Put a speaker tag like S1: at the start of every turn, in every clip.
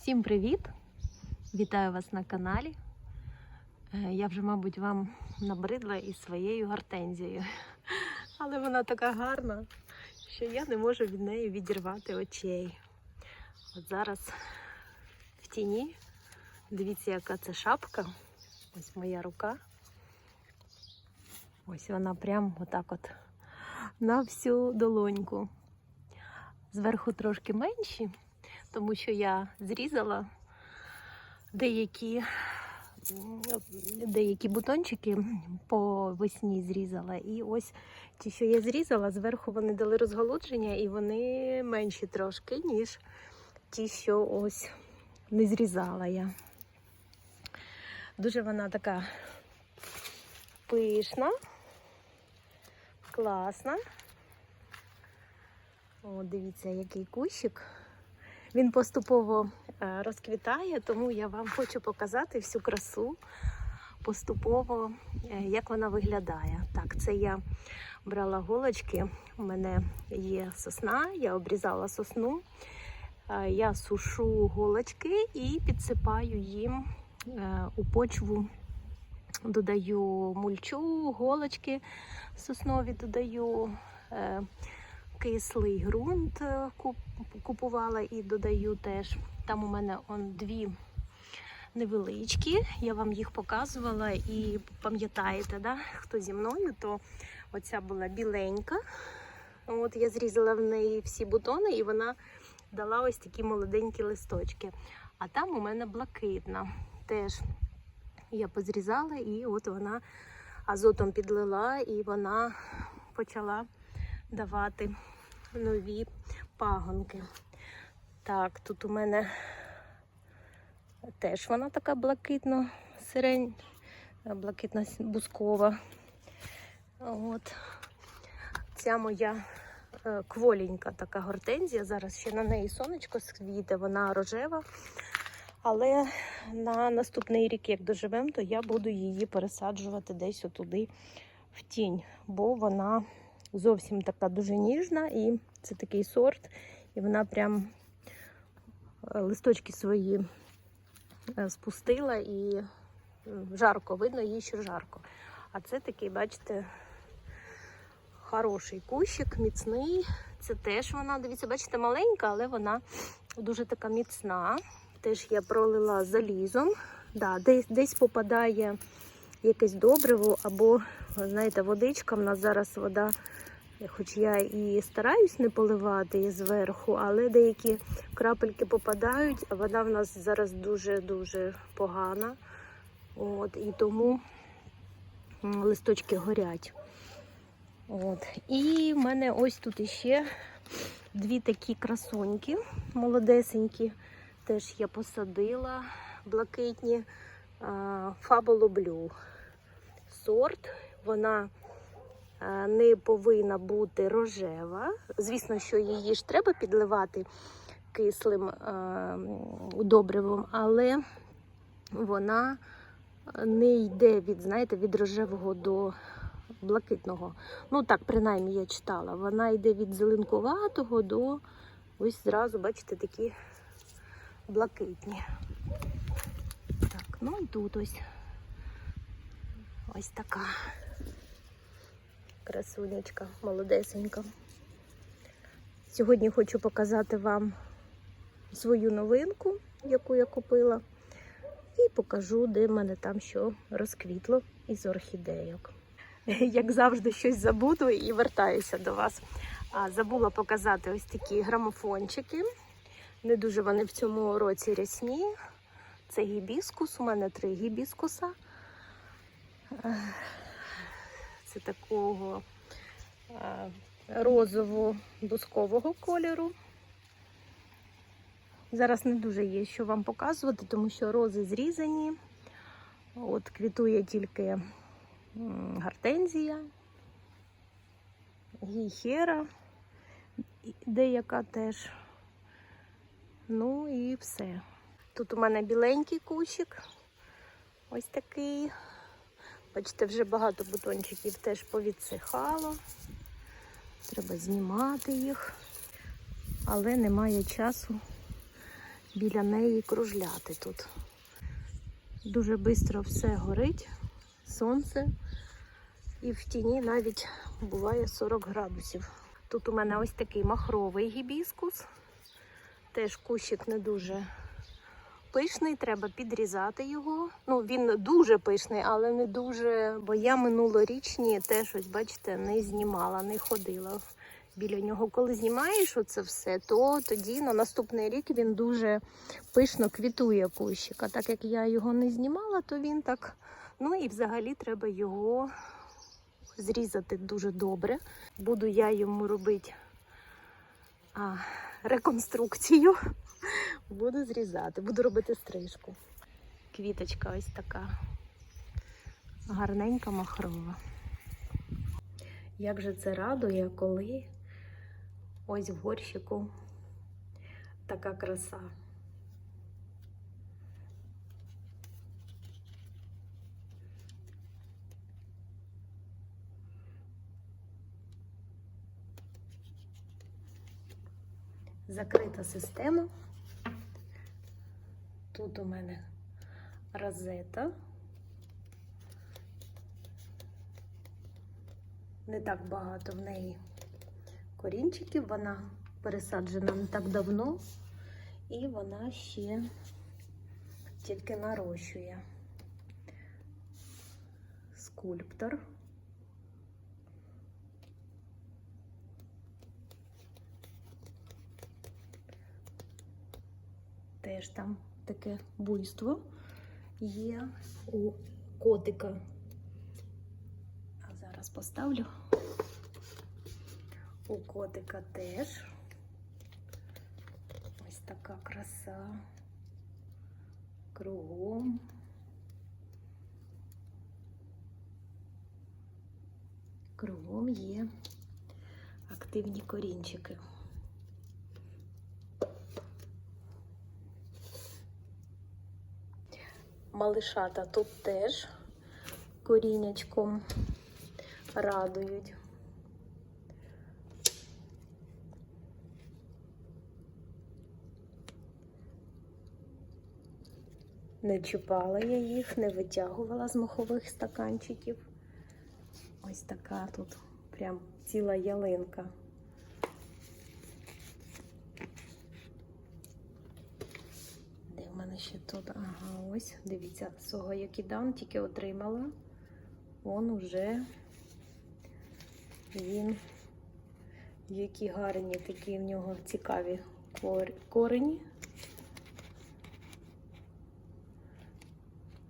S1: Всім привіт! Вітаю вас на каналі. Е, Я вже, мабуть, вам набридла із своєю гортензією. Але вона така гарна, що я не можу від неї відірвати очей. От зараз в тіні. Дивіться, яка це шапка. Ось моя рука. Ось вона прям отак от на всю долоньку. Зверху трошки менші, тому що я зрізала деякі, деякі бутончики по весні зрізала. І ось ті, що я зрізала, зверху вони дали розголодження і вони менші трошки, ніж ті, що ось не зрізала я. Дуже вона така пишна, класна. О, дивіться, який кущик. Він поступово е, розквітає, тому я вам хочу показати всю красу поступово, е, як вона виглядає. Так, це я брала голочки. У мене є сосна, я обрізала сосну. Е, Я сушу голочки і підсипаю їм у почву. Додаю мульчу, голочки соснові додаю. Кислий ґрунт е, купувала і додаю теж. Там у мене он дві невеличкі. Я вам їх показувала і пам'ятаєте, да? хто зі мною, то оця була біленька. От я зрізала в неї всі бутони, і вона дала ось такі молоденькі листочки. А там у мене блакитна. Теж я позрізала, і от вона азотом підлила, і вона почала давати нові пагонки. Так, тут у мене теж вона така блакитно сирень, блакитно бускова. От. Ця моя е, кволенька така гортензія. Зараз ще на неї сонечко світе, вона рожева. Але на наступний рік, як доживемо, то я буду її пересаджувати десь отуди в тінь, бо вона зовсім така дуже ніжна, і це такий сорт, і вона прям е, листочки свої е, спустила і е, жарко, видно їй, що жарко. А це такий, бачите, хороший кущик, міцний. Це теж вона, дивіться, бачите, маленька, але вона дуже така міцна. Теж я пролила залізом. Да, десь, десь попадає якесь добриво або, знаєте, водичка. У нас зараз вода, хоч я і стараюсь не поливати зверху, але деякі крапельки попадають, а вода в нас зараз дуже-дуже погана. От, і тому листочки горять. От. І в мене ось тут іще дві такі красуньки молодесенькі. Теж я посадила блакитні Фаболо Блю сорт. Вона е, не повинна бути рожева. Звісно, що її ж треба підливати кислим е, добривом, але вона не йде від, знаєте, від рожевого до блакитного. Ну так, принаймні я читала. Вона йде від зеленкуватого до ось зразу, бачите, такі блакитні. Так, ну і тут ось ось така красунечка, молодесенька. Сьогодні хочу показати вам свою новинку, яку я купила, і покажу, де в мене там що розквітло із орхідейок. Як завжди, щось забуду і вертаюся до вас. Забула показати ось такі грамофончики. Не дуже вони в цьому році рясні. Це гібіскус. У мене три гібіскуса. Це такого е, розово-бускового кольору. Зараз не дуже є що вам показувати, тому що рози зрізані. От квітує тільки гортензія, гейхера, і деяка теж. Ну і все. Тут у мене біленький кущик. Ось такий. Бачите, вже багато бутончиків теж повідсихало. Треба знімати їх. Але немає часу біля неї кружляти тут. Дуже швидко все горить, сонце, і в тіні навіть буває 40 градусів. Тут у мене ось такий махровий гібіскус. Теж кущик не дуже пишний, треба підрізати його. Ну, він дуже пишний, але не дуже. Бо я минулорічні теж, ось бачите, не знімала, не ходила біля нього. Коли знімаєш оце все, то тоді на наступний рік він дуже пишно квітує кущик. А так як я його не знімала, то він так. Ну і взагалі треба його зрізати дуже добре. Буду я йому робити а, реконструкцію. Буду зрізати, буду робити стрижку. Квіточка ось така гарненька махрова. Як же це радує, коли ось в горщику така краса. Закрита система. Тут у мене розета. Не так багато в неї корінчиків, вона пересаджена не так давно, і вона ще тільки нарощує. Скульптор. Теж там таке буйство є у котика. А зараз поставлю. У котика теж ось така краса кругом. Кругом є активні корінчики. Малишата тут теж корінячком радують. Не чіпала я їх, не витягувала з мохових стаканчиків. Ось така тут прям ціла ялинка. Де в мене ще тут? Ага, ось, дивіться, свого якідан тільки отримала. Он уже він, які гарні такі в нього цікаві корені.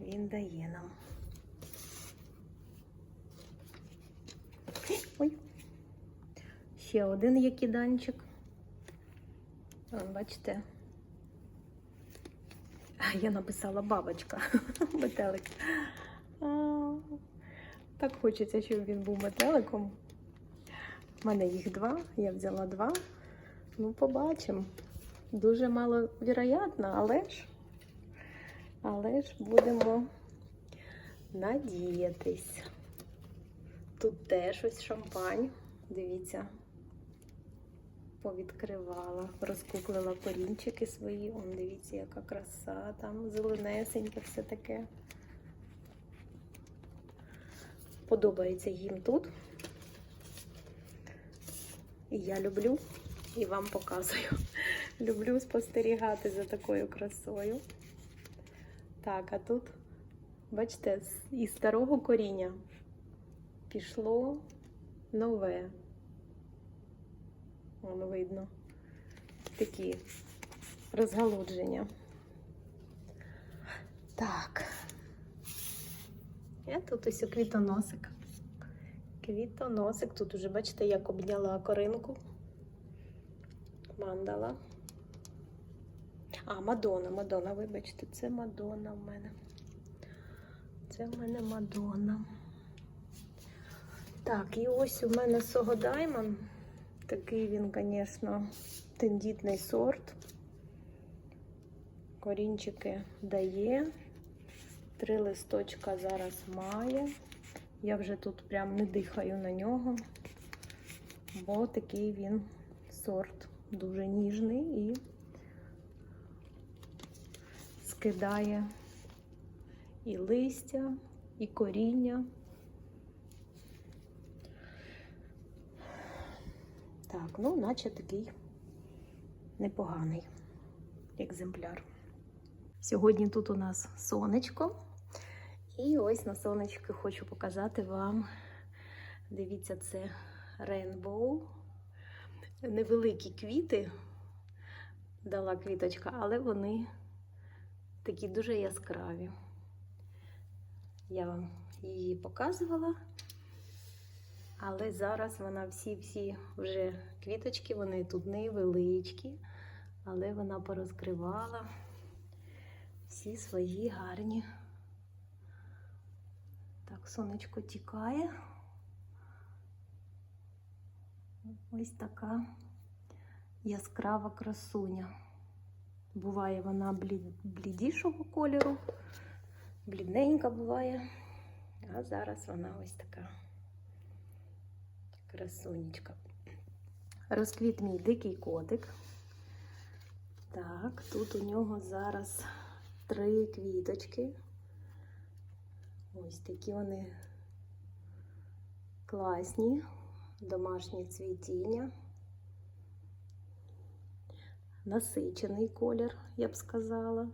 S1: Він дає нам. Ой. Ще один якіданчик. Бачите. Я написала бабочка. Метелик. Так хочеться, щоб він був метеликом. У мене їх два, я взяла два. Ну, побачимо. Дуже мало віроятно, але ж, але ж будемо надіятись. Тут теж ось шампань. Дивіться, повідкривала, розкуклила корінчики свої. Он, дивіться, яка краса, там зеленесеньке все таке. Подобається їм тут. І я люблю і вам показую. Люблю спостерігати за такою красою. Так, а тут, бачите, із старого коріння пішло нове. Воно видно. Такі розгалудження. Так. І тут ось квітоносик. Квітоносик. Тут уже, бачите, як обняла коринку. Мандала. А, Мадона, Мадона, вибачте, це Мадона в мене. Це в мене Мадона. Так, і ось у мене Сого Даймон. Такий він, звісно, тендітний сорт. Корінчики дає. Три листочка зараз має. Я вже тут прям не дихаю на нього, бо такий він сорт дуже ніжний і скидає і листя, і коріння. Так, ну, наче такий непоганий екземпляр. Сьогодні тут у нас сонечко. І ось на сонечку хочу показати вам. Дивіться, це Rainbow. Невеликі квіти дала квіточка, але вони такі дуже яскраві. Я вам її показувала. Але зараз вона всі-всі вже квіточки, вони тут невеличкі, але вона порозкривала всі свої гарні. Так, сонечко тікає. Ось така яскрава красуня. Буває вона блід- блідішого кольору, блідненька буває, а зараз вона ось така красунечка. Розквіт мій дикий котик. Так, тут у нього зараз три квіточки. Ось такі вони класні, домашнє цвітіння. Насичений колір, я б сказала.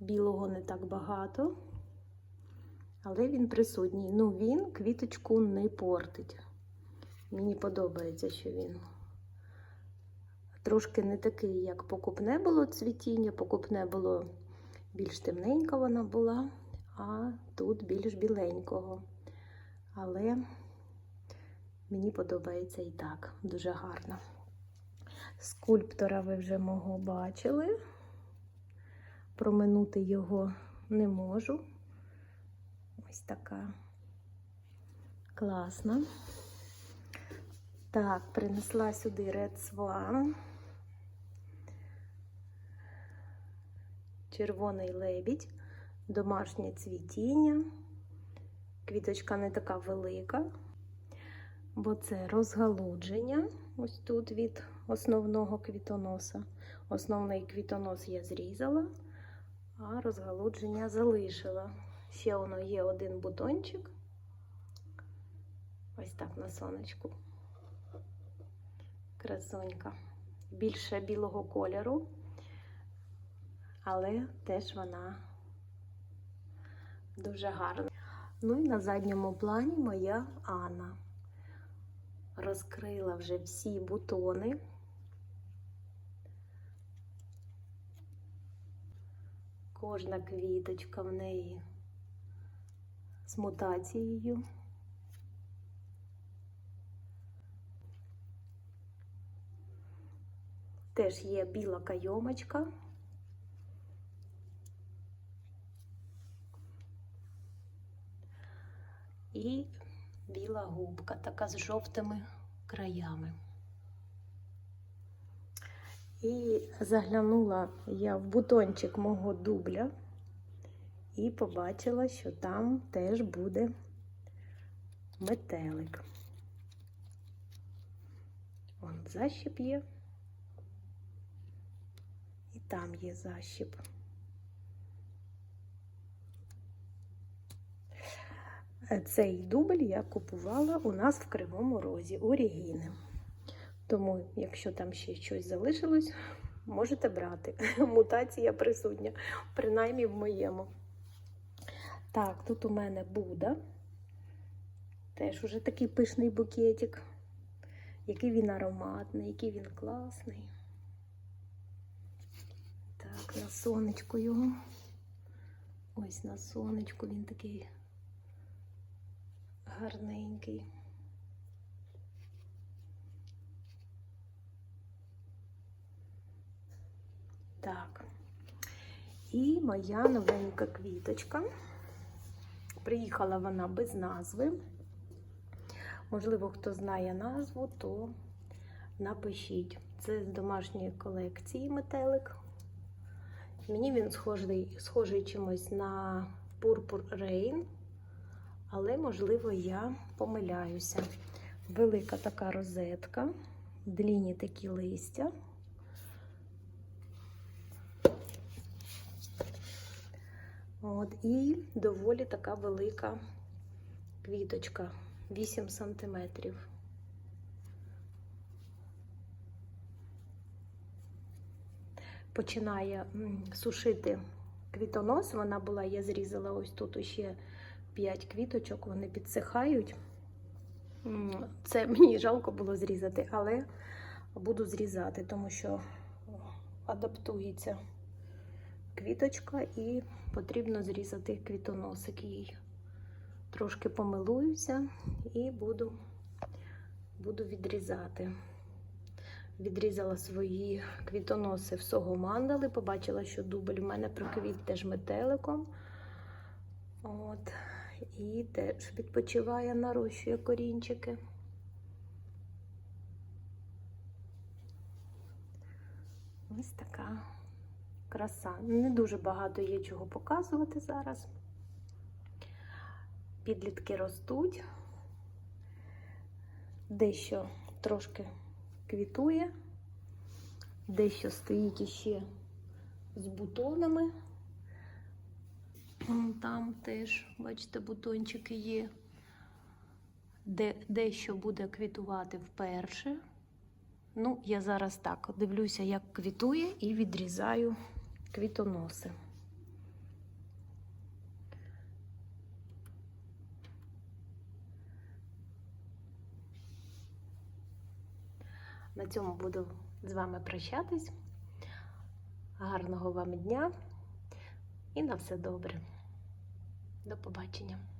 S1: Білого не так багато, але він присутній. Ну, він квіточку не портить. Мені подобається, що він трошки не такий, як покупне було цвітіння. Покупне було більш темненька вона була, а тут більш біленького. Але мені подобається і так, дуже гарно. Скульптора ви вже мого бачили. Проминути його не можу. Ось така класна. Так, принесла сюди Red Swan. Червоний лебідь, домашнє цвітіння. Квіточка не така велика, бо це розгалудження. Ось тут від основного квітоноса. Основний квітонос я зрізала, а розгалудження залишила. Ще воно є один бутончик. Ось так на сонечку. Красунька. Більше білого кольору, але теж вона дуже гарна. Ну і на задньому плані моя Анна. Розкрила вже всі бутони. Кожна квіточка в неї з мутацією. Теж є біла кайомочка. І біла губка, така з жовтими краями. І заглянула я в бутончик мого дубля і побачила, що там теж буде метелик. Вон защіп є. І там є защіп. Цей дубль я купувала у нас в Кривому Розі у Регіни. Тому, якщо там ще щось залишилось, можете брати. Мутація присутня, принаймні в моєму. Так, тут у мене Буда. Теж уже такий пишний букетик. Який він ароматний, який він класний. Так, на сонечку його. Ось на сонечку він такий гарненький. Так. І моя новенька квіточка. Приїхала вона без назви. Можливо, хто знає назву, то напишіть. Це з домашньої колекції метелик. Мені він схожий, схожий чимось на Purpur Rain, але, можливо, я помиляюся. Велика така розетка, длінні такі листя. От, і доволі така велика квіточка 8 сантиметрів. Починає сушити квітонос. Вона була, я зрізала ось тут ще 5 квіточок, вони підсихають. Це мені жалко було зрізати, але буду зрізати, тому що адаптується квіточка і потрібно зрізати квітоносик їй. Трошки помилуюся і буду, буду відрізати. Відрізала свої квітоноси в сого мандали. Побачила, що дубль в мене проквіт теж метеликом. От. І теж відпочиває, нарощує корінчики. Ось така краса. Не дуже багато є чого показувати зараз. Підлітки ростуть, дещо трошки квітує, дещо стоїть іще з бутонами. Там теж, бачите, бутончики є. Де, дещо буде квітувати вперше. Ну, я зараз так дивлюся, як квітує, і відрізаю квітоноси. На цьому буду з вами прощатись. Гарного вам дня і на все добре. До побачення.